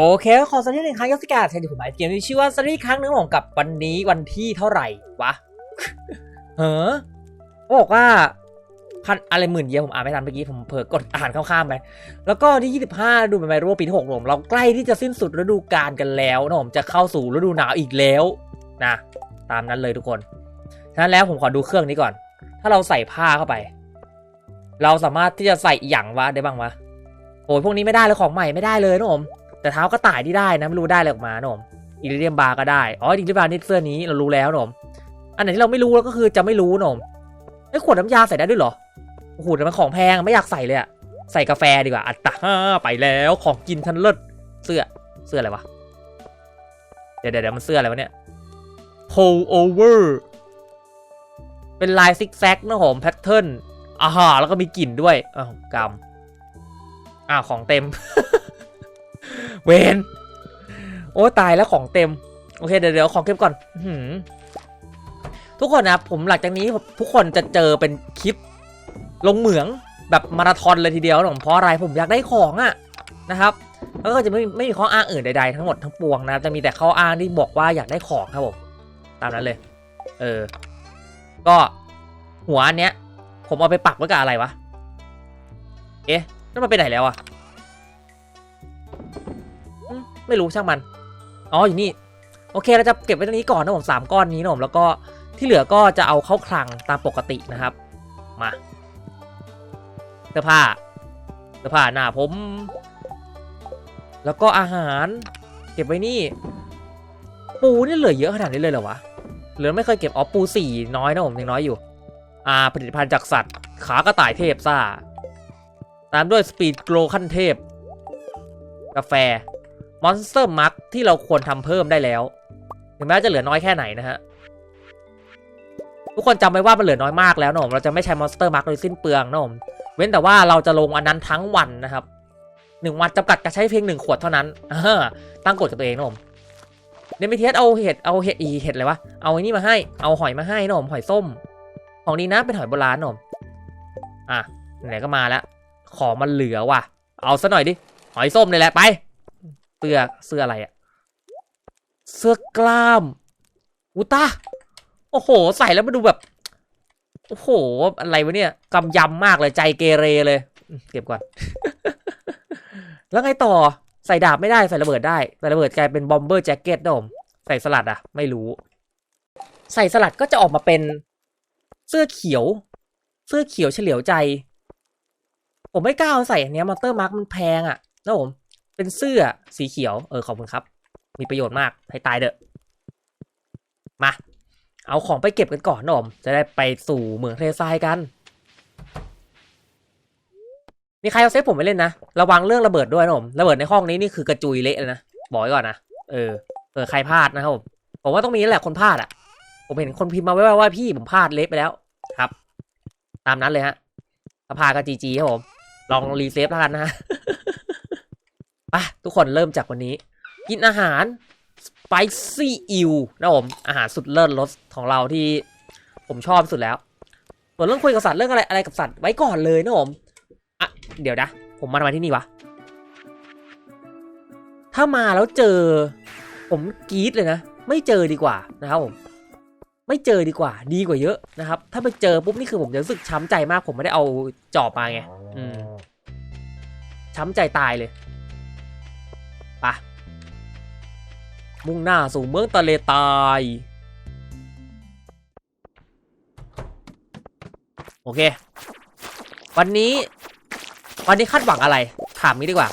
โอเคขอสวัสดีหนึ่งครั้งยศกาแทนที่ผมหมายเกมที่ชื่อว่าสวัสดีครั้งหนึงของกับวันนี้วันที่เท่าไหร่วะเฮ้อบอกว่าพันอะไรหมื่นเยียผมอ่านไม่ทันเมื่อกี้ผมเผลอกดอ่านข้ามๆไป แล้วก็ที่ 25 ดูไปไหมรู้ว่าปีที่6ผมเราใกล้ที่จะสิ้นสุดฤดูกาลกันแล้วนะผมจะเข้าสู่ฤดูหนาวอีกแล้วนะตามนั้นเลยทุกคนฉะนั้นแล้วผมขอดูเครื่องนี้ก่อน ถ้าเราใส่ผ้าเข้าไป เราสามารถที่จะใส่อย่างวะได้บ้างวะโอ้ยพวกนี้ไม่ได้เลยของใหม่ไม่ได้เลยนะผม แต่เท้าก็ต่ายที่ได้นะไม่รู้ได้อะไรออกมาหนมอิริเดียมบาร์ก็ได้อ๋ออิริเดียมบาร์นี่เสื้อนี้เรารู้แล้วหนมอันไหนที่เราไม่รู้แล้วก็คือจะไม่รู้หนมไอ้ขวดน้ำยาใส่ได้ด้วยเหรอโอ้โหแต่มันของแพงไม่อยากใส่เลยอะใส่กาแฟดีกว่าอัตตาไปแล้วของกินทันเลิศเสื้อเสื้ออะไรวะเดี๋ยวเดี๋ยวมันเสื้ออะไรวะเนี่ย pull over เป็นลายซิกแซกนะผมแพทเทิร์นอ่าแล้วก็มีกลิ่นด้วยอ้าวกำอ้าวของเต็ม เวนโอ้ตายแล้วของเต็ม โอเคเดี๋ยวเดี๋ยวของเก็บก่อนหืทุกคนนะผมหลังจากนี้ทุกคนจะเจอเป็นคลิป ลงเหมืองแบบมาราธอนเลยทีเดียวผมเพราะอะไรผมอยากได้ของอะนะครับแล้วก็จะไม่ไม่มีข้ออ้างอื่นใดๆทั้งหมดทั้งปวงนะจะมีแต่ข้ออ้างที่บอกว่าอยากได้ของครับผมตามนั้นเลย เออ ก็หัวอันเนี้ย ผมเอาไปปักไว้กับอะไรวะ เอ๊ะนั่นมันไปไหนแล้วอะ ไม่รู้ช่างมัน อ๋ออยู่นี่ โอเคเราจะเก็บไว้ตรงนี้ก่อนนะผมสามก้อนนี้นะผมแล้วก็ที่เหลือก็จะเอาเข้าคลังตามปกตินะครับ มาเสื้อผ้าเสื้อผ้าหน้าผม แล้วก็อาหาร เก็บไว้นี่ ปูนี่เหลือเยอะขนาดนี้เลยเหรอวะเหลือไม่เคยเก็บอ๋อปูสี่น้อยนะผมยังน้อยอยู่ อ่าผลิตภัณฑ์จากสัตว์ ขากระต่ายเทพซ่า ตามด้วยสปีดโกลขั้นเทพ กาแฟ มอนสเตอร์มักที่เราควรทำเพิ่มได้แล้ว ถึงแม้จะเหลือน้อยแค่ไหนนะฮะ ทุกคนจำไว้ว่ามันเหลือน้อยมากแล้วนะผมเราจะไม่ใช้มอนสเตอร์มักโดยสิ้นเปลืองนะผมเว้นแต่ว่าเราจะลงอันนั้นทั้งวันนะครับหนึ่งวันจำกัดการใช้เพียงหนึ่งขวดเท่านั้นตั้งกฎกับตัวเองนะผมเดมิเทสเอาเห็ดเอาเห็ดอีเห็ดอะไรวะเอาไอ้นี่มาให้เอาหอยมาให้นะผมหอยส้ม ของดีนะเป็นหอยโบราณนะผมอะไหนก็มาแล้วของมันเหลือว่ะ เอาซะหน่อยดิหอยส้มเลยแหละไป เสื้อเสื้ออะไรอะเสื้อกล้ามอุตาโอ้โห ใส่แล้วมันดูแบบ โอ้โห อะไรวะเนี่ยกำยำมากเลยใจเกเรเลย เก็บก่อน แล้วไงต่อใส่ดาบไม่ได้ใส่ระเบิดได้ใส่ระเบิดกลายเป็นบอมเบอร์แจ็คเก็ตนะผมใส่สลัดอะไม่รู้ ใส่สลัดก็จะออกมาเป็นเสื้อเขียว เสื้อเขียวเฉลียวใจ ผมไม่กล้าเอาใส่อันเนี้ยมอเตอร์มาร์กมันแพงอะนะผม เป็นเสื้อสีเขียว เออขอบคุณครับ มีประโยชน์มากให้ตายเด้อะมา เอาของไปเก็บกันก่อนนะผมจะได้ไปสู่เมืองเทซายกัน มีใครเอาเซฟผมไปเล่นนะ ระวังเรื่องระเบิดด้วยนะผมระเบิดในห้องนี้นี่คือกระจุยเละเลยนะ บอกไว้ก่อนนะ เออเออใครพลาดนะครับผม ผมว่าต้องมีนั่นแหละคนพลาดอะผมเห็นคนพิมพ์มาไว้ว่าวาพี่ผมพลาดเละไปแล้ว ครับ ตามนั้นเลยฮะถ้าพลาดก็จีจีครับผม ลองรีเซฟแล้วกันนะ ฮะทุกคนเริ่มจากวันนี้ กินอาหารสไปซี่อิวนะผม อาหารสุดเลิศรสของเราที่ผมชอบสุดแล้วส่วนเรื่องคุยกับสัตว์เรื่องอะไรอะไรกับสัตว์ไว้ก่อนเลยนะผมอะเดี๋ยวนะ ผมมาทำไมที่นี่วะ ถ้ามาแล้วเจอ ผมกรี๊ดเลยนะ ไม่เจอดีกว่านะครับผมไม่เจอดีกว่า ดีกว่าเยอะนะครับ ถ้าไปเจอปุ๊บนี่คือผมจะรู้สึกช้ำใจมาก ผมไม่ได้เอาจอบมาไง อืมช้ำใจตายเลย มุ่งหน้าสู่เมืองตะเลตาย โอเค วันนี้ วันนี้คาดหวังอะไร ถามนี้ดีกว่า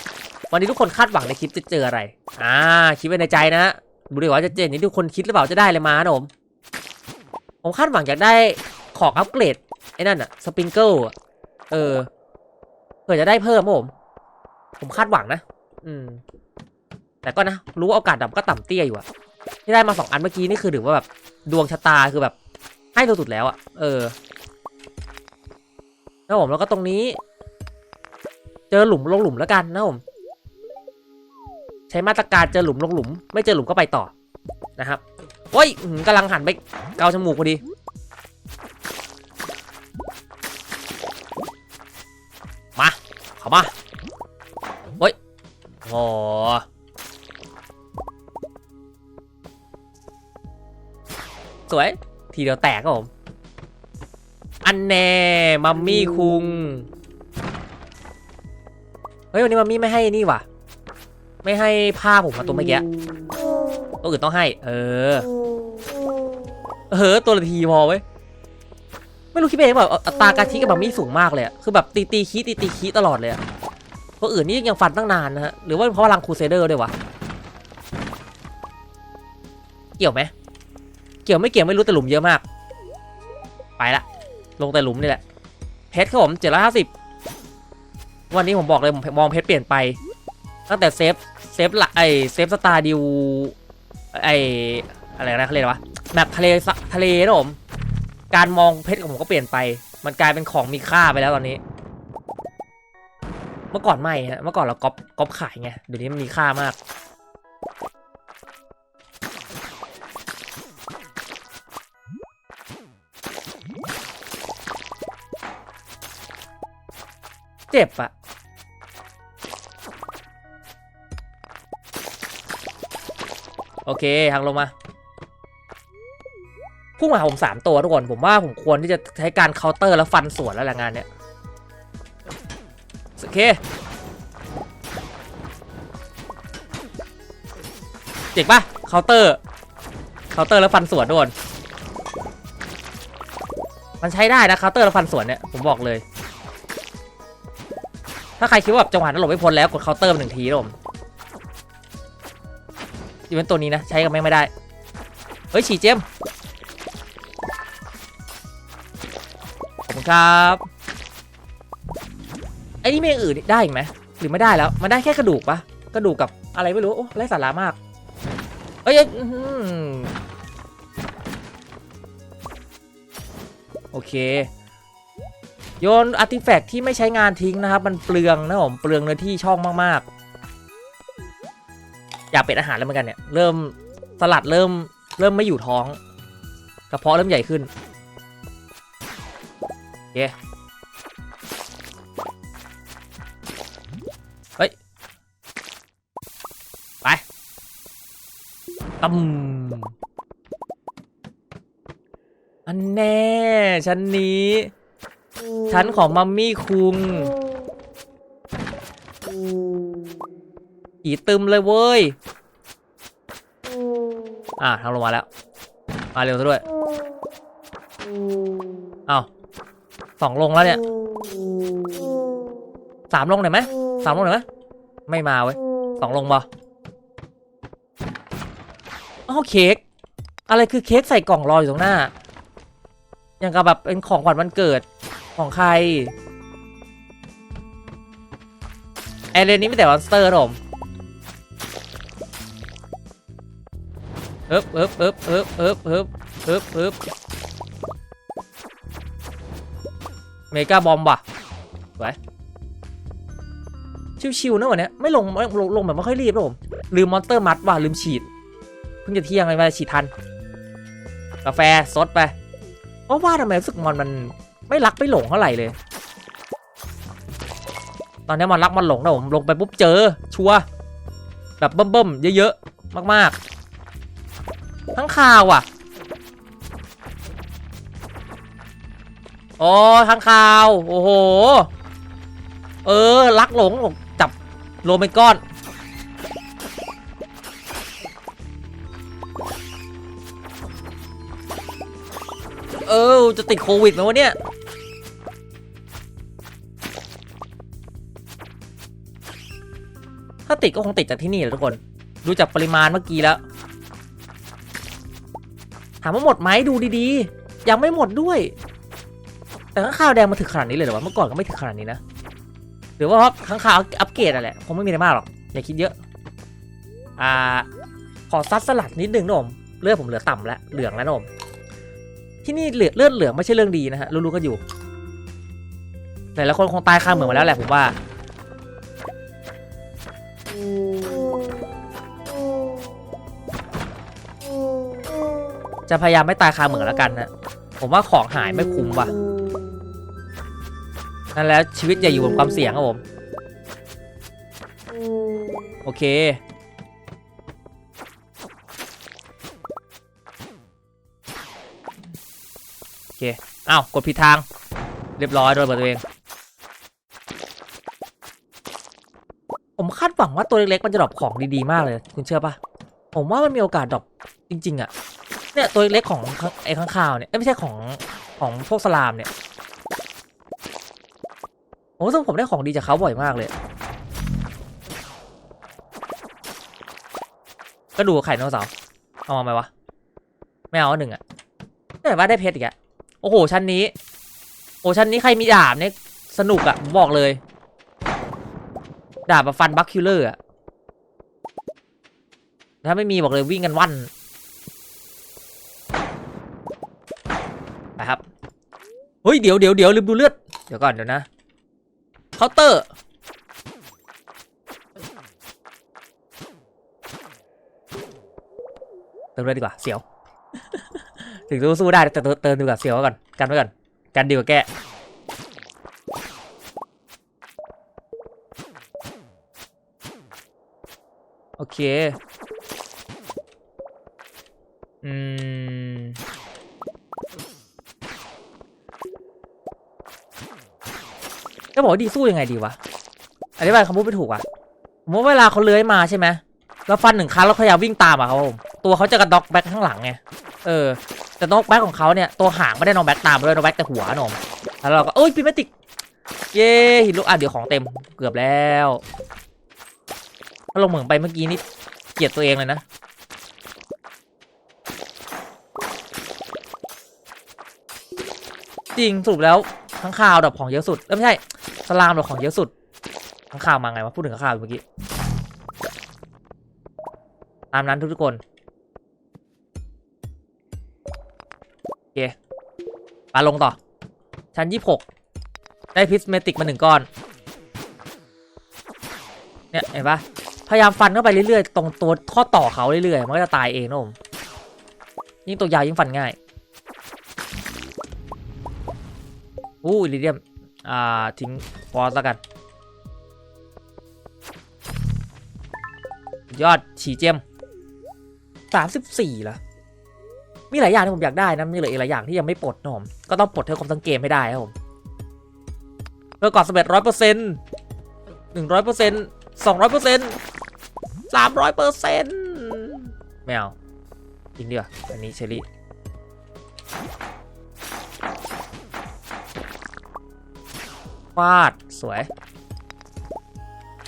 วันนี้ทุกคนคาดหวังในคลิปจะเจออะไร อ่า คิดไว้ในใจนะฮะดูดีว่าจะเจอนี้ทุกคนคิดหรือเปล่าจะได้เลยมานะผม ผมคาดหวังอยากได้ของอัปเกรดไอ้นั่นอะสปริงเกิลเออเผื่อจะได้เพิ่มผม ผมคาดหวังนะ อืม แต่ก็นะรู้ว่าโอกาสดับก็ต่ำเตี้ยอยู่อะที่ได้มาสองอันเมื่อกี้นี่คือถือว่าแบบดวงชะตาคือแบบ ให้สุดๆแล้วอะเออนะผมแล้วก็ตรงนี้ เจอหลุมลงหลุมแล้วกันนะผมใช้มาตรการเจอหลุมลงหลุม ไม่เจอหลุมก็ไปต่อนะครับโอ้ยกำลังหันไปเกาจมูกพอดี มา เข้ามาโอ้ยโอ้ วย ทีเดียวแตกครับผม อันแน่มัมมี่คุง เฮ้ยวันนี้มัมมี่ไม่ให้นี่ว่ะ ไม่ให้ผ้าผมมาตัวเมื่อกี้ตัวอื่นต้องให้ เออเออตัวละทีพอเว้ย ไม่รู้คิดไปเองแบบอัตราการคิดกับมัมมี่สูงมากเลยอะคือแบบตีตีคีตีตีคีตลอดเลยอะตัวอื่นนี่ยังฟันตั้งนานนะฮะ หรือว่าเพราะพลังครูเซเดอร์ด้วยวะ เกี่ยวไหม เกี่ยวไม่เกี่ยวไม่รู้แต่หลุมเยอะมาก ไปละ ลงแต่หลุมนี่แหละ เพชรครับผมเจ็ดร้อยห้าสิบวันนี้ผมบอกเลยผมมองเพชรเปลี่ยนไป ตั้งแต่เซฟเซฟหละไอเซฟสตาร์ดิวไออะไรนะเขาเรียกว่าแมปทะเลสะทะเลนะผมการมองเพชรของผมก็เปลี่ยนไป มันกลายเป็นของมีค่าไปแล้วตอนนี้ เมื่อก่อนไม่ฮะเมื่อก่อนเราก๊อปก๊อปขายไงเดี๋ยวนี้มันมีค่ามาก เจ็บอะโอเคทางลงมาพุ่งมาผมสามตัวทุกคน ผมว่าผมควรที่จะใช้การเคาน์เตอร์แล้วฟันสวนแล้วแหละงานเนี้ยโอเคเจ๋งปะเคาน์เตอร์เคาน์เตอร์แล้วฟันสวนทุกคนมันใช้ได้นะเคาน์เตอร์แล้วฟันสวนเนี่ยผมบอกเลย ถ้าใครคิดว่าแบบจังหวะนั้นหลบไม่พ้นแล้วกดเคาน์เตอร์หนึ่งทีนะผมอีเวนต์ตัวนี้นะ ใช้กับแม่งไม่ได้ เฮ้ย ฉี่เจมขอบคุณครับไอ้นี่ไม่อื่นได้อีกไหมหรือไม่ได้แล้ว มันได้แค่กระดูกปะกระดูกกับอะไรไม่รู้ โอ้ไร้สาระมาก เอ้ยโอเค โยนอาร์ติแฟกต์ที่ไม่ใช้งานทิ้งนะครับ มันเปลืองนะผมเปลืองเนื้อที่ช่องมากๆ อยากเป็นอาหารแล้วเหมือนกันเนี่ย เริ่มสลัดเริ่มเริ่มไม่อยู่ท้องกระเพาะเริ่มใหญ่ขึ้นโอเคเฮ้ย ไปตั้มอันแน่ชั้นนี้ ชั้นของมัมมี่คุงอีตึมเลยเว้ย อะทางลงมาแล้ว มาเร็วซะด้วยอ้าวสองลงแล้วเนี่ย สามลงหน่อยไหมสามลงหน่อยไหมไม่มาเว้ยสองลงบ่อ้าวเค้ก อะไรคือเค้กใส่กล่องรออยู่ตรงหน้าอย่างกับแบบเป็นของขวัญวันเกิด ของใครไอเรนนี้ไม่แต่มอนสเตอร์ผมเอ๊บเอ๊บเอ๊บเอ๊บเอ๊บเอ๊บเอ๊บเอ๊บเมกาบอมว่ะไว้ชิวๆนะวันเนี้ยไม่ลงไม่ลงลงแบบไม่ค่อยรีบนะผม ลืมมอนเตอร์มัดว่ะลืมฉีด เพิ่งจะเที่ยงเลยมาฉีดทัน กาแฟซดไปเพราะว่าทำไมรู้สึกมอนมัน ไม่รักไม่หลงเท่าไหร่เลย ตอนนี้มันรักมันหลงนะผมลงไปปุ๊บเจอ ชัวแบบเบิ่มๆเยอะๆมากๆ ทั้งข่าวอะโอ้ทั้งข่าว โอ้โห เออรักหลงจับรวมเป็นก้อนเออจะติดโควิดไหมวะเนี่ยาติดก็คงติดจากที่นี่แหละทุกคน ดูจากปริมาณเมื่อกี้แล้ว ถามว่าหมดไหมดูดีๆ ยังไม่หมดด้วย แต่ข้างข่าวแดงมาถึงขนาดนี้เลยเหรอวะเมื่อก่อนก็ไม่ถึงขนาดนี้นะ หรือว่าเพราะข้างข่าวอัปเกรดอะแหละคงไม่มีอะไรมากหรอกอย่าคิดเยอะ อ่า ขอซัดสลัดนิดนึงนะผมเลือดผมเหลือต่ำแล้วเหลืองแล้วนะผมที่นี่เลือดเลือดเหลืองไม่ใช่เรื่องดีนะฮะรู้ๆกันอยู่หลายๆคนคงตายคาเหมืองมาแล้วแหละผมว่า จะพยายามไม่ตายคาเหมืองแล้วกันนะผมว่าของหายไม่คุ้มว่ะนั่นแล้วชีวิตอย่าอยู่บนความเสี่ยงครับผม โอเค โอ้าวกดผิดทาง เรียบร้อยโดนเบิดตัวเอง ผมคาดหวังว่าตัวเล็กๆมันจะดรอปของดีๆมากเลย คุณเชื่อปะผมว่ามันมีโอกาสดรอปจริง ๆอะเนี่ยตัวเล็กของไอ้ข้างข่าวเนี่ยไม่ใช่ของของพวกสลามเนี่ยโอ้ซึ่งผมได้ของดีจากเขาบ่อยมากเลยก็ดูไข่ไดโนเสาเอามาไหมวะไม่เอาหนึ่งอะแต่ว่าได้เพชรอีกอะโอ้โหชั้นนี้ โอ้ชั้นนี้ใครมีดาบเนี่ยสนุกอะผมบอกเลย ดาบมาฟันบัคคิลเลอร์อะถ้าไม่มีบอกเลยวิ่งกันวันนะครับ เฮ้ย เดี๋ยวเดี๋ยวเดี๋ยวลืมดูเลือด เดี๋ยวก่อนเดี๋ยวนะเคาน์เตอร์ เติมเลยดีกว่า เสียว ถึงจะสู้ได้แต่เติมเติมดีกว่าเสียวก่อน กันไว้ก่อน กันดีกว่าแก เค อืม จะบอกว่าดีสู้ยังไงดีวะ อธิบายคำพูดไม่ถูกอะผมว่าเวลาเขาเลื้อยมาใช่ไหมแล้วฟันหนึ่งครั้งแล้วพยายามวิ่งตามอะครับผมตัวเขาจะกระด็อกแบ็คข้างหลังไง เออ แต่นอกแบ็คของเขาเนี่ย ตัวหางไม่ได้นอกแบ็คตามเลยนอกแบ็คแต่หัวนมแล้วเราก็เอ้ยปีเมติก เย้หินลูกอะเดี๋ยวของเต็มเกือบแล้ว ถ้าลงเหมืองไปเมื่อกี้นี่เกลียดตัวเองเลยนะ จริงสรุปแล้วข้างข่าวดอกของเยอะสุดเอ้ยไม่ใช่สลามดอกของเยอะสุดข้างข่าวมาไงวะพูดถึงข้างข่าวเมื่อกี้ตามนั้นทุกๆคนโอเคปาลงต่อ ชั้นยี่หกได้พิสเมติกมาหนึ่งก้อน เนี่ยเห็นปะ พยายามฟันเข้าไปเรื่อยๆ ตรงตัวข้อต่อเขาเรื่อยๆ มันก็จะตายเองนะผมยิ่งตัวยาวยิ่งฟันง่าย อู้ลิเดียม อ่า ทิ้งฟอสแล้วกัน ยอด ฉีเจมสามสิบสี่ละมีหลายอย่างที่ผมอยากได้นะ มีเหลืออีกหลายอย่างที่ยังไม่ปลดนะผม ก็ต้องปลดให้ครบทั้งเกมให้ได้ครับผมเพื่อก่อนสำเร็จร้อยเปอร์เซ็นต์หนึ่งร้อยเปอร์เซ็นต์สองร้อยเปอร์เซ็นต์ สามร้อยเปอร์เซ็นต์ไม่เอาจริงดีกว่าอันนี้เชอรี่ฟาดสวย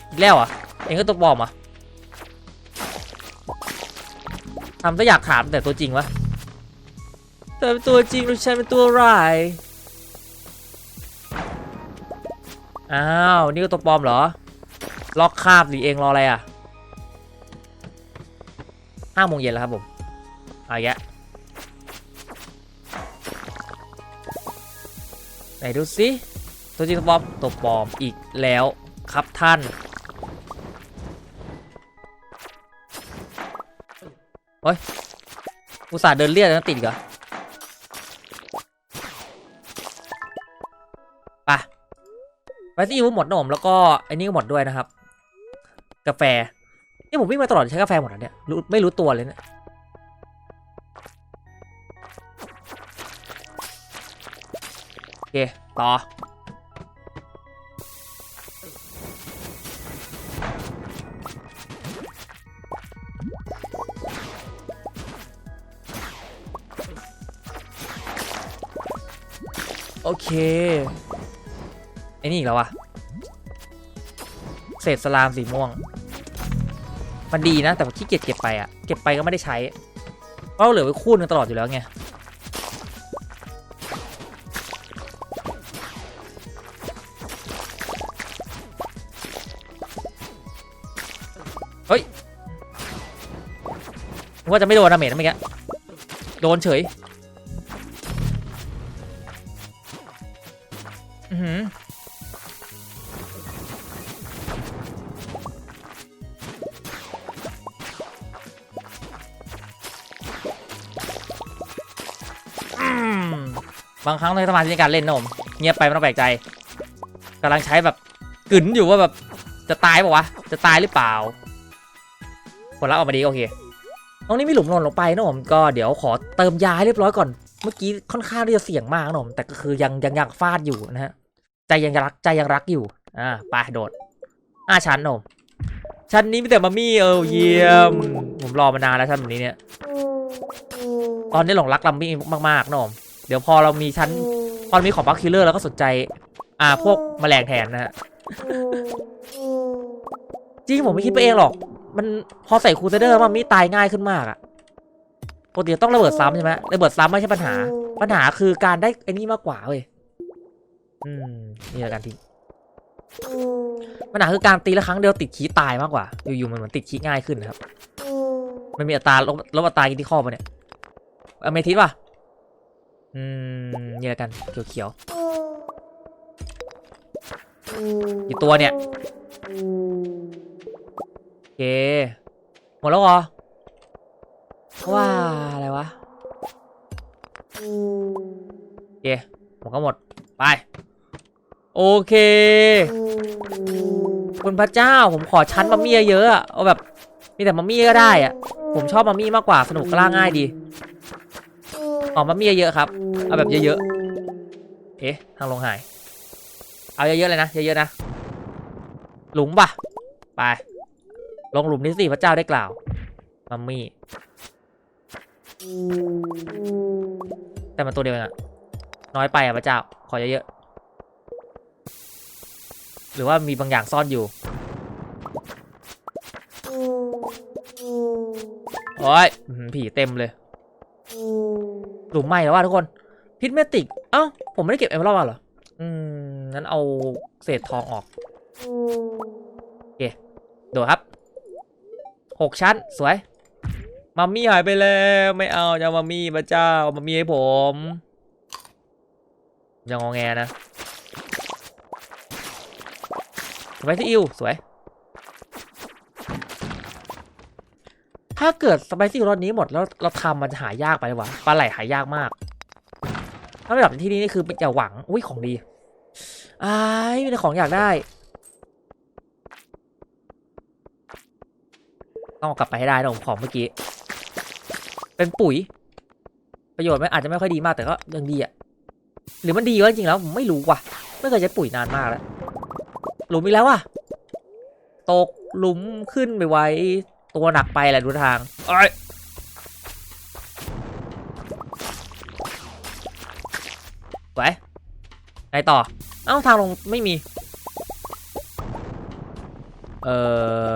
อีกแล้วอะ เองก็ตัวปลอมอะทำซะอยากถามแต่ตัวจริงวะแต่ตัวจริงหรือฉันเป็นตัวร้ายอ้าว นี่ก็ตัวปลอมเหรอ ล็อกคาบหรือเองรออะไรอะ ห้าโมงเย็นแล้วครับผมเอาอีกแยะไหนดูสิตัวจริงตัวปลอมตัวปลอมอีกแล้วครับท่านโอ้ยอุตส่าห์เดินเลี่ยดแล้วติดเหรอไปไปที่ยูหมดนะผมแล้วก็ไอ้นี่ก็หมดด้วยนะครับ กาแฟ นี่ผมวิ่งมาตลอดใช้กาแฟหมดแล้วเนี่ยรู้ไม่รู้ตัวเลยเนี่ยโอเค ต่อ โอเค ไอ้นี่อีกแล้ววะเศษสลามสีม่วง มันดีนะ แต่ผมขี้เกียจเก็บไปอะเก็บไปก็ไม่ได้ใช้เพราะเหลือไว้คู่นึงตลอดอยู่แล้วไงเฮ้ยว่าจะไม่โดนดาเมจนะเมื่อกี้โดนเฉยางครั้งในสมาธิในการเล่นนะผมเงียบไปไม่ต้องแปลกใจกำลังใช้แบบกึ๋นอยู่ว่าแบบจะตายปล่าวะจะตายหรือเปล่าผลลัพธ์ออกมาดีโอเคตรงนี้มีหลุมหล่นลงไปนะผมก็เดี๋ยวขอเติมยาให้เรียบร้อยก่อน เมื่อกี้ค่อนข้างที่จะเสี่ยงมากนะผมแต่ก็คือยังยังอยากฟาดอยู่นะฮะใจยังรักใจยังรักอยู่อ่าไปโดดอ่าชั้นนะผมชั้นนี้มีแต่มามี่เออเยี่ยมผมรอมานานแล้วชั้นแบบนี้เนี่ย ตอนนี้หลงรักลัมมี่มากๆนะผม เดี๋ยวพอเรามีชั้นพอมีของบัคคิลเลอร์แล้วก็สนใจ อ่าพวกแมลงแทนนะฮะจริงผมไม่คิดไปเองหรอก มันพอใส่คูเซเดอร์มันมีตายง่ายขึ้นมากอะปกติต้องระเบิดซ้ำใช่ไหมระเบิดซ้ำไม่ใช่ปัญหา ปัญหาคือการได้ไอ้นี่มากกว่าเว้ยอืมนี่แหละการตีปัญหาคือการตีละครั้งเดียวติดคีย์ตายมากกว่า อยู่ๆมันเหมือนติดคีย์ง่ายขึ้นนะครับ มันมีอัตราลบลบอัตรากินที่ข้อมาเนี่ยอเมทิสป่ะ อืมนี่แหละกันเขียวๆกี่ตัวเนี่ยโอเคหมดแล้วเหรอว่าอะไรวะโอเคผมก็หมดไปโอเค คุณพระเจ้าผมขอชั้นมัมมี่เยอะๆอะเอาแบบมีแต่มัมมี่ก็ได้อะผมชอบมัมมี่มากกว่าสนุกกล้าง่ายดี ขอมัมมี่เยอะๆครับ เอาแบบเยอะๆ เอ๊ะ ทางลงหาย เอาเยอะๆเลยนะ เยอะๆนะ หลุมปะไป ลงหลุมนี้สิพระเจ้าได้กล่าว มัมมี่ แต่มันตัวเดียวเองอะน้อยไปอะพระเจ้า ขอเยอะๆ หรือว่ามีบางอย่างซ่อนอยู่โอ้ยผีเต็มเลย หลุมไม้แล้วว่าทุกคนพิษเมติก เอ้า ผมไม่ได้เก็บเอเมอรัลมาเหรอ อืมงั้นเอาเศษทองออก โอเค โดดครับหกชั้น สวย มัมมี่หายไปแล้ว ไม่เอาจะเอามัมมี่พระเจ้าเอามัมมี่ให้ผมยังงอแงนะสไปซี่อิวสวย ถ้าเกิดสไปซี่รสนี้หมดแล้วเราทำมันจะหายากไปวะปลาไหลหายากมาก ถ้าระดับที่นี่นี่คืออย่าหวัง อุ้ยของดีอ้ายมีแต่ของอยากได้ต้องเอกลับไปให้ได้นะผมของเมื่อกี้ เป็นปุ๋ย ประโยชน์มันอาจจะไม่ค่อยดีมากแต่ก็ยังดีอะหรือมันดีวะจริงๆแล้วผมไม่รู้ว่ะไม่เคยใช้ปุ๋ยนานมากแล้วหลุมอีกแล้วอะตกหลุมขึ้นไปไว้ ตัวหนักไปแหละดูทางเอ้ยไว้ไงต่อ เอ้า ทางลงไม่มี เอ่อ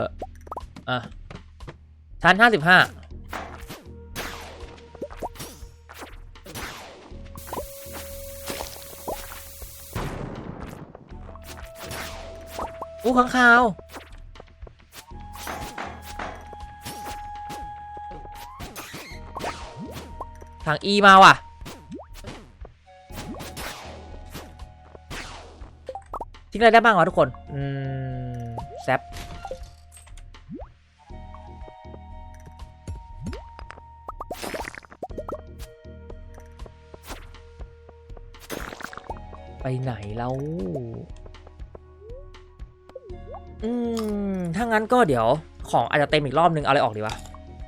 อะ ชั้นห้าสิบห้าอู้ข้างคาว ทาง E มาว่ะ ทิ้งอะไรได้บ้างวะทุกคน อืมแซปไปไหนแล้วอืม ถ้างั้นก็เดี๋ยวของอาจจะเต็มอีกรอบนึง เอาอะไรออกดีวะ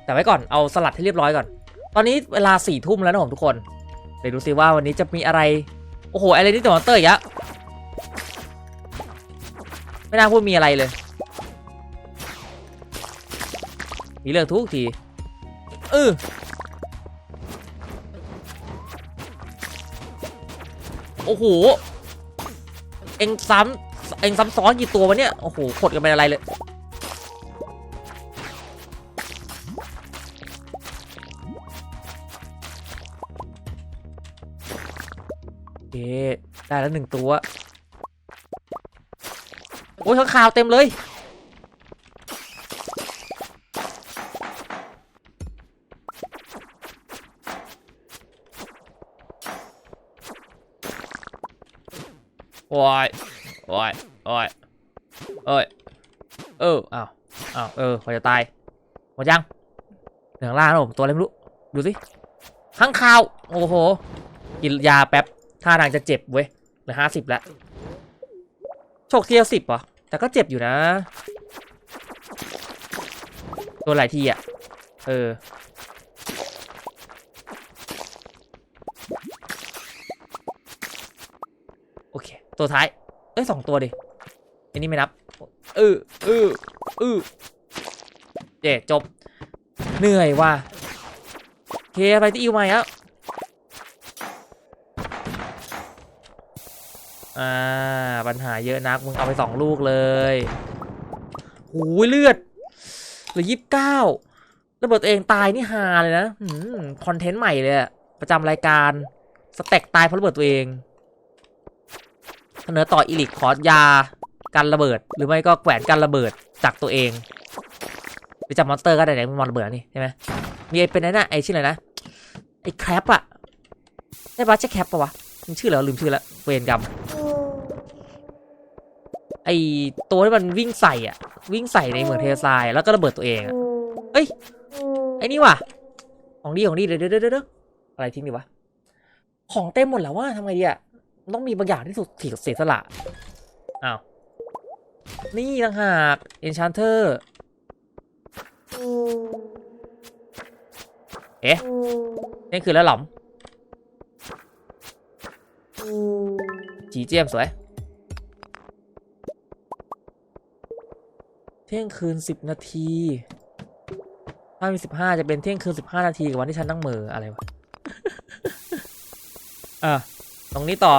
แต่ไว้ก่อน เอาสลัดให้เรียบร้อยก่อน ตอนนี้เวลาสี่ทุ่มแล้วนะผมทุกคนเดี๋ยวดูซิว่าวันนี้จะมีอะไร โอ้โหอะไรนี่ตัวมอนเตอร์อีกอะไม่น่าพูดมีอะไรเลย มีเรื่องทุกทีเออโอ้โห เอ็งซ้ำเอ็งซ้ำซ้อนกี่ตัววะเนี่ย โอ้โหขดกันเป็นอะไรเลย เคได้แล้วหนึ่งตัว โอ้ยข้างข่าวเต็มเลย โอ้ย โอ้ย โอ้ย เอ้ย เอออ้าวอ้าว เออพอจะตาย หมดยังเหลืองล่างแล้วผมตัวอะไรไม่รู้ ดูสิข้างข่าว โอ้โห กินยาแป๊บ ท่าทางจะเจ็บเว้ยเหลือห้าสิบแล้วโชคเที่ยวสิบเหรอ แต่ก็เจ็บอยู่นะ ตัวหลายทีอะ เออ โอเค ตัวท้าย เอ้ยสองตัวดิ อันนี้ไม่นับเออเออเออเจ๊จบ เหนื่อยว่ะเคไปที่อีไวอะ อ่า ปัญหาเยอะนัก มึงเอาไปสองลูกเลยหูยเลือดหลือยี่สิบเก้าระเบิดตัวเองตายนี่ฮาเลยนะอืมคอนเทนต์ใหม่เลยอะประจำรายการสเต็กตายเพราะระเบิดตัวเองเสนอต่ออีลิกขอยากันระเบิด หรือไม่ก็แขวนกันระเบิดจากตัวเองไปจับมอนสเตอร์ก็ได้ไหนมันมอนระเบิดนี่ใช่ไหมมีไอ้เป็นไอ้น่ะไอ้ชื่ออะไรนะไอ้แครปอะใช่ปะใช่แคปปะวะมันชื่ออะไรวลืมชื่อละเวรกรรม ไอตัวที่มันวิ่งใส่อะ วิ่งใส่ในเหมืองเททรายแล้วก็ระเบิดตัวเองอะเอ้ยไอ้นี่ว่ะ ของดีของดีเดี๋ยวเดี๋ยวเดี๋ยวเดี๋ยวอะไรทิ้งดีวะ ของเต็มหมดแล้วว่าทำไงดีอะต้องมีบางอย่างที่สุดถีเสียสละอ้าวนี่ต่างหาก Enchanter เอ๊ะนี่คือแล้วหรอมจีเจียมสวย ที่ยงคืนสิบนาที ถ้ามีสิบห้าจะเป็นเที่ยงคืนสิบห้านาทีกับวันที่ฉันนั่งเมืออะไรวะอะตรงนี้ต่อ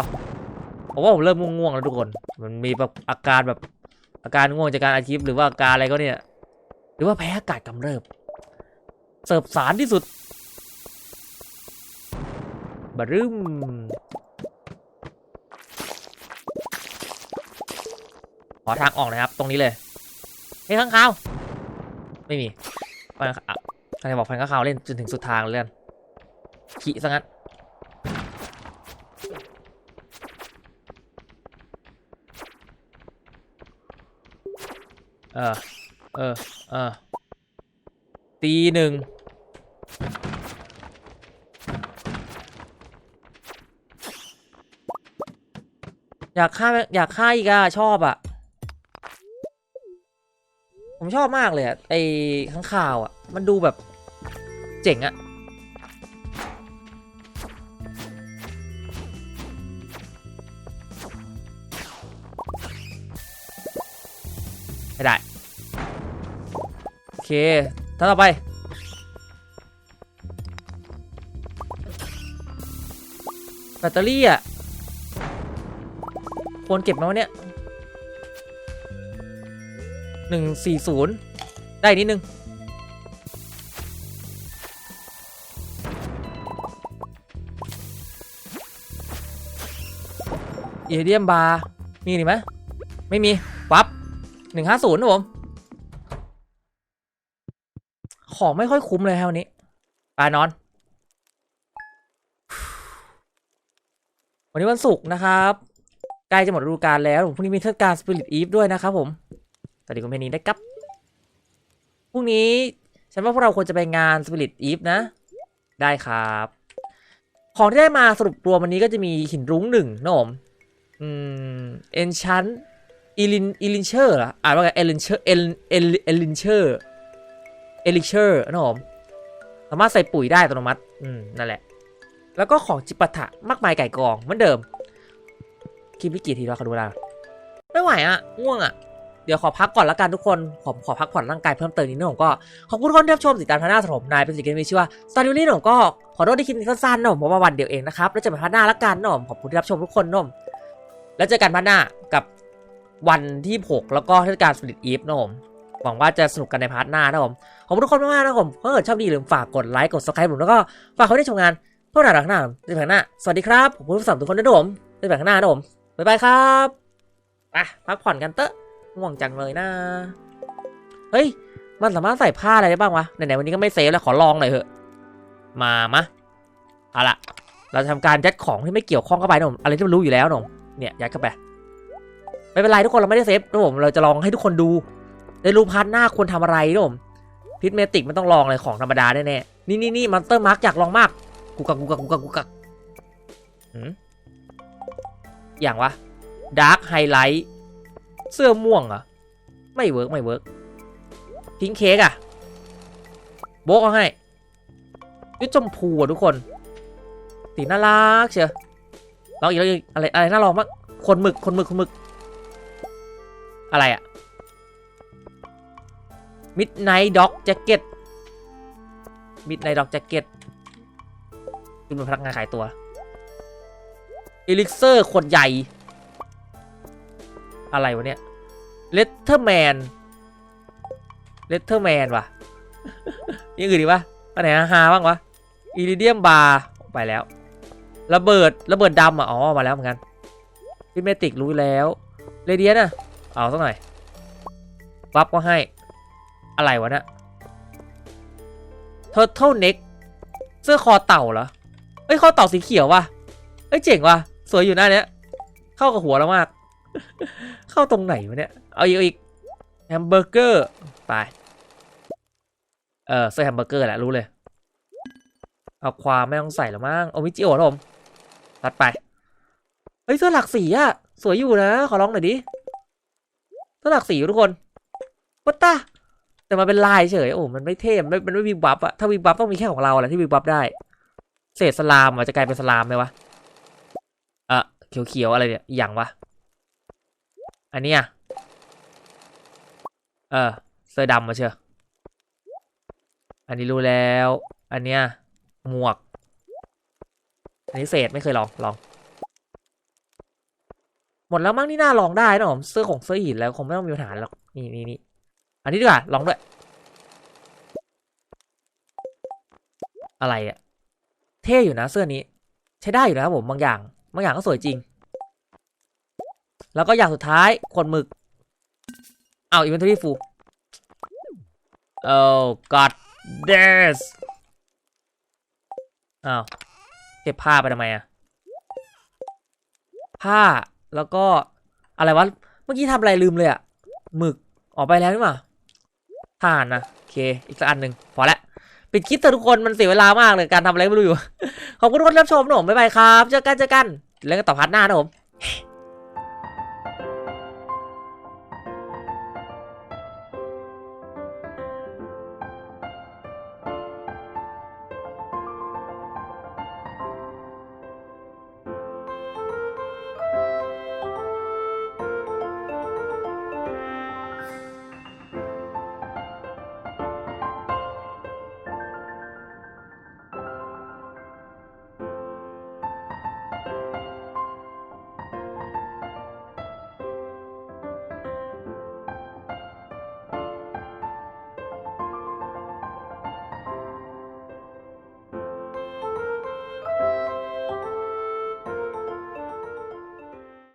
ผมว่าผมเริ่มง่วงๆแล้วทุกคน มันมีแบบอาการแบบอาการง่วงจากการอาชีพหรือว่าอาการอะไรก็เนี่ย หรือว่าแพ้อากาศกำเริบ เสิร์ฟสารที่สุดบรึมขอทางออกนะครับ ตรงนี้เลย เฮ้ยข้างขาว ไม่มีฟันอะใครบอกฟันข้างขาวเล่นจนถึงสุดทางเลยกันขี่ซะงั้นเออ เออ เออ ตีหนึ่งอยากฆ่าอยากฆ่าอีกอะชอบอะ ผมชอบมากเลยอะไอ้ข้างข่าวอะมันดูแบบเจ๋งอะไม่ได้ โอเคท่านต่อไปแบตเตอรี่อะควรเก็บไหมวะเนี่ย หนึ่งสี่ศูนย์ได้นิดนึง เอเดียมบาร์ มีหรือไหมไม่มีปั๊บหนึ่งห้าศูนย์นะผม ของไม่ค่อยคุ้มเลยฮะวันนี้ไปนอนวันนี้วันศุกร์นะครับ ใกล้จะหมดฤดูกาลแล้ว พรุ่งนี้มีเทศกาลสปิริตอีฟด้วยนะครับผม สวัสดีคุณเพนนีได้ครับพรุ่งนี้ฉันว่าพวกเราควรจะไปงานสปิริตอีฟนะ ได้ครับ ของที่ได้มาสรุปรวมวันนี้ก็จะมีหินรุ้งหนึ่งนะผมอืมเอนชันอีลินอีลินเชอร์อะอ่านว่าไงเอลินเชอร์เอลเอลเอลินเชอร์เอลิเชอร์นะผมสามารถใส่ปุ๋ยได้อัตโนมัติ อืม นั่นแหละ แล้วก็ของจิปาถะมากมายไก่กองเหมือนเดิมคลิปนี้กี่ทีแล้วขอดูเวลาไม่ไหวอะง่วงอะ เดี๋ยวขอพักก่อนละกันทุกคนผมขอพักผ่อนร่างกายเพิ่มเติมนิดนึงผมก็ขอบคุณทุกคนที่รับชมติดตามทางหน้าสผมนายเป็นสิ่งที่มีชื่อว่าสตาร์ดิวนี่ผมก็ขอโทษที่คลิปนี้สั้นๆนะผมเพราะว่าวันเดียวเองนะครับแล้วเจอกันพัฒนาละกันนะผมขอบคุณที่รับชมทุกคนนะผมแล้วเจอกันพัฒนากับวันที่6แล้วก็เทศกาลสปิริตอีฟนะผมหวังว่าจะสนุกกันในพาร์ทหน้านะผมขอบคุณทุกคนมากๆนะผมถ้าเกิดชอบดีอย่าลืมฝากกดไลค์กดซับสไครป์ผมแล้วก็ฝากเขาได้ชมงานเพื่อหน้าหลังหน้าในแผงหน้าสวัสดีครับผมผู้สมัครทุกคนนะผมในแผงหน้านะผมบ๊ายบายครับไปพักผ่อนกันเตอะ ง่วงจังเลยนะ เฮ้ย มันสามารถใส่ผ้าอะไรได้บ้างวะ ไหนๆวันนี้ก็ไม่เซฟแล้วขอลองหน่อยเถอะ มามะเอาละเราจะทำการยัดของที่ไม่เกี่ยวข้องเข้าไปนะผมอะไรที่มันรู้อยู่แล้วนะผมเนี่ยยัดเข้าไป ไม่เป็นไรทุกคนเราไม่ได้เซฟนะผม เราจะลองให้ทุกคนดูได้รู้พาร์ทหน้าควรทำอะไรนะผมพิษเมติกมันต้องลองเลยของธรรมดาแน่ๆนี่นี่นี่มันเตอร์มาร์กอยากลองมาก กูกักกูกักกูกักกูกักหืมอย่างวะดาร์ h ไฮไลท์ เสื้อม่วงอะไม่เวิร์กไม่เวิร์กพิงเค้กอะโบกเอาให้ยุดชมพูอะทุกคน สีน่ารักเชียวลองอีกแล้วอีกอะไรอะไรน่าลองมากคนหมึกคนหมึกคนหมึก อะไรอะ Midnight Dog Jacket Midnight Dog Jacket คุณเป็นพนักงานขายตัว e l i x i r ขวดใหญ่ อะไรวะเนี่ย Letterman Letterman ว่ะยังอื่นดีวะอันไหนฮาบ้างวะ Iridium Bar ไปแล้วระเบิดระเบิดดำอะอ๋อมาแล้วเหมือนกันพิเมติกรู้แล้วเรเดียนอะเอาสักหน่อยวับก็ให้อะไรวะเนี่ย Turtle Neck เสื้อคอเต่าเหรอเอ้ยคอเต่าสีเขียวว่ะเอ้ยเจ๋งว่ะสวยอยู่หน้าเนี้ยเข้ากับหัวเรามาก เข้าตรงไหนวะเนี่ย เอาอีกอีกแฮมเบอร์เกอร์ ไป เออเสื้อแฮมเบอร์เกอร์แหละรู้เลย เอาความไม่ต้องใส่หรอมั้งโอมิจิโอครับผมตัดไป เฮ้ยเสื้อหลักสีอะสวยอยู่นะ ขอร้องหน่อยดิเสื้อหลักสีทุกคนวัตตาแต่มันเป็นลายเฉย โอ้ มันไม่เท่มันไม่มันไม่วิบวับอะถ้าวิบวับต้องมีแค่ของเราแหละที่วิบวับได้ เศษสลามอะจะกลายเป็นสลามไหมวะ อะ เขียวๆ อะไรเนี่ยอหย่างวะ อันนี้ยเออเสื้อดำมาเชียวอันนี้รู้แล้ว อันเนี้ยหมวก อันนี้เศษไม่เคยลองลอง หมดแล้วมั้งนี่น่าลองได้นะผมเสื้อของเสื้อหินแล้วคงไม่ต้องมีปัญหาหรอกนี่นี่นี่อันนี้ดีกว่าลองด้วย อะไรอะเท่อยู่นะเสื้อนี้ ใช้ได้อยู่นะครับผมบางอย่าง บางอย่างก็สวยจริง แล้วก็อย่างสุดท้ายขนหมึก เอาอินเวนทอรี่ฟูโอ้ god this อ้าวเก็บผ้าไปทำไมอะผ้าแล้วก็อะไรวะ เมื่อกี้ทำอะไรลืมเลยอะหมึกออกไปแล้วนี่หว่าผ่านนะโอเคอีกสักอันหนึ่งพอละปิดคลิปเถอะทุกคนมันเสียเวลามากเลยการทำอะไรไม่รู้อยู่ ขอบคุณทุกคนที่รับชมนะผมบ๊ายบายครับ เจอกันเจอกัน แล้วก็ต่อพาร์ทหน้านะผม